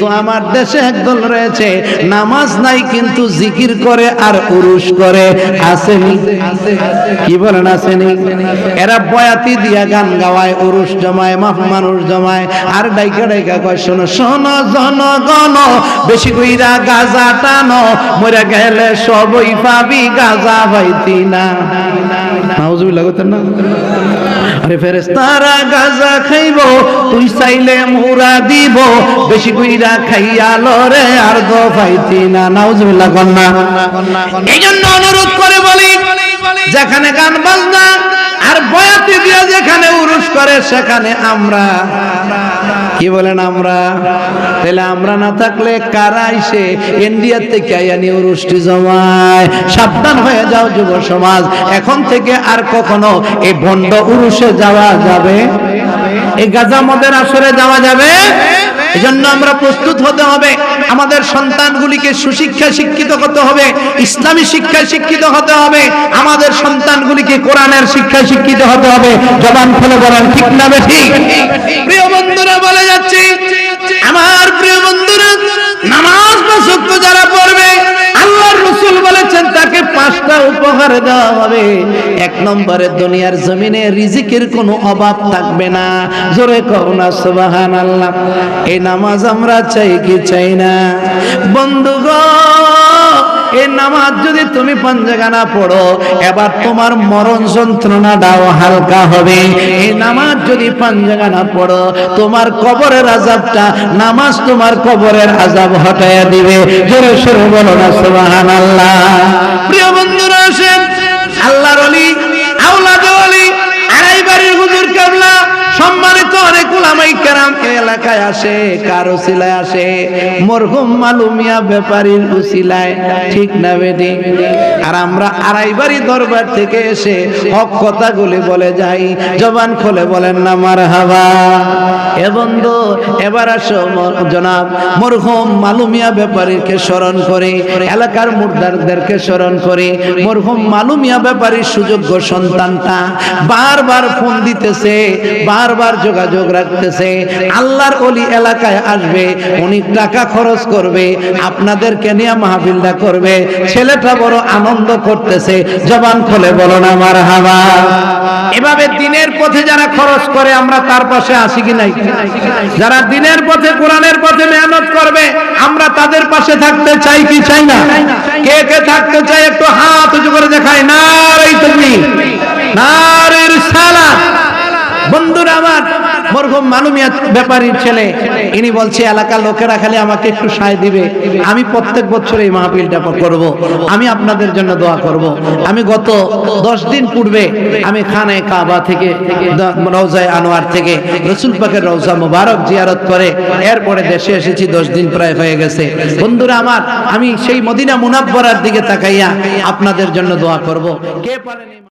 তো আমার দেশে একদল রয়েছে, নামাজ নাই কিন্তু জিকির করে আর উরুস করে। আসেনি? কি বলেন, আসেনি? এরা বয়াতি দিয়া গান গাওয়ায় উরুস জমায়, মাফ মানুষ জমায়। আর ডাইকা ডাইকা কয়, শোনো শোনো জনগণ বেশি কইরা গাজা টানো মরে গেলে সবই পাবি গাজা পাইতি না। না? আরে ফেরেস্তারা গাজা খাইব, তুই চাইলে মুরা দিব, বেশি কইরা খাইয়া লরে আর দো ভাইতি না নাউজুবিল্লাহ কন্যা এই জন্য অনুরোধ করে বলি, যেখানে গান বাজনা আর বয়াতি দিয়ে যেখানে উরুস করে, সেখানে আমরা কি বলেন আমরা? তাহলে আমরা না থাকলে কারা এসে ইন্ডিয়া থেকে আইয়ানি উরুষ্টি জমায়? সাবধান হয়ে যাও যুব সমাজ। এখন থেকে আর কখনো এই ভণ্ড উরুষে যাওয়া যাবে? এই গাজা মদের আসরে যাওয়া যাবে? এজন্য আমরা প্রস্তুত হতে হবে। আমাদের সন্তানগুলিকে সুশিক্ষা শিক্ষিত করতে হবে। ইসলামী শিক্ষায় শিক্ষিত হতে হবে। আমাদের সন্তানগুলিকে কোরআনের শিক্ষায় শিক্ষিত হতে হবে। জবান খুলে বলেন, ঠিক না ঠিক উপহার দেওয়া হবে। এক নম্বরে দুনিয়ার জমিনে রিজিকের কোনো অভাব থাকবে না। জোরে কও না সুবাহান আল্লাহ এই নামাজ আমরা চাই কি চাই না? বন্ধুগণ, এই নামাজ যদি তুমি পাঞ্জাগানা পড়ো, এবার তোমার মরণ যন্ত্রণাটাও হালকা হবে। এই নামাজ যদি পাঞ্জাগানা পড়ো, তোমার কবরের আজাবটা নামাজ তোমার কবরের আজাব হটাইয়া দিবে। জোরে সরে বলো না সুবাহান আল্লাহ প্রিয় বন্ধুরা আসেন কেরাম আসে, কার উসিলায় আসে, মরহুম মালুমিয়া ব্যাপারীর উসিলায়। ঠিক না বেটি? আর আমরা আড়াইবাড়ি দরবার থেকে এসে হক কথাগুলি বলে যাই, জবান খুলে বলেন না মার হাবা এ বন্ধু, এবার আসো জনাব, মরহুম মালুমিয়া ব্যাপারীকে স্মরণ করে, এলাকার মুর্দারদেরকে স্মরণ করে। মরহুম মালুমিয়া ব্যাপারীর সুযোগ্য সন্তানটা বারবার ফোন দিতেছে, বারবার যোগাযোগ রাখতেছে। আল্লাহর অলি এলাকায় আসবে, উনি টাকা খরচ করবে, আপনাদেরকে নিয়ে মাহফিলটা করবে। ছেলেটা বড় আনন্দ করতেছে, জবান খুলে বলো না আমার হাওয়া এভাবে দিনের পথে যারা খরচ করে, আমরা তার পাশে আসি কি নাই? যারা দিনের পথে, কোরআনের পথে মেহনত করবে, আমরা তাদের পাশে থাকতে চাই কি চাই না? কে কে থাকতে চাই একটু হাত উঁচু করে দেখায় না? মরহুম মালুমিয়া ব্যাপারীর ছেলে, ইনি বলছে, এলাকার লোকেরা খালি আমাকে একটু সায় দিবে। আমি প্রত্যেক বছর এই মাহফিলটা করব। আমি আপনাদের জন্য দোয়া করব। আমি গত দশ দিন পূর্বে আমি খানে কাবা থেকে, রওজায় আনোয়ার থেকে, রসুল পাকের রওজা মুবারক জিয়ারত করে এরপরে দেশে এসেছি, দশ দিন প্রায় হয়ে গেছে। বন্ধুরা আমার, আমি সেই মদিনা মুনাব্বরার দিকে তাকাইয়া আপনাদের জন্য দোয়া করব। কে পারেন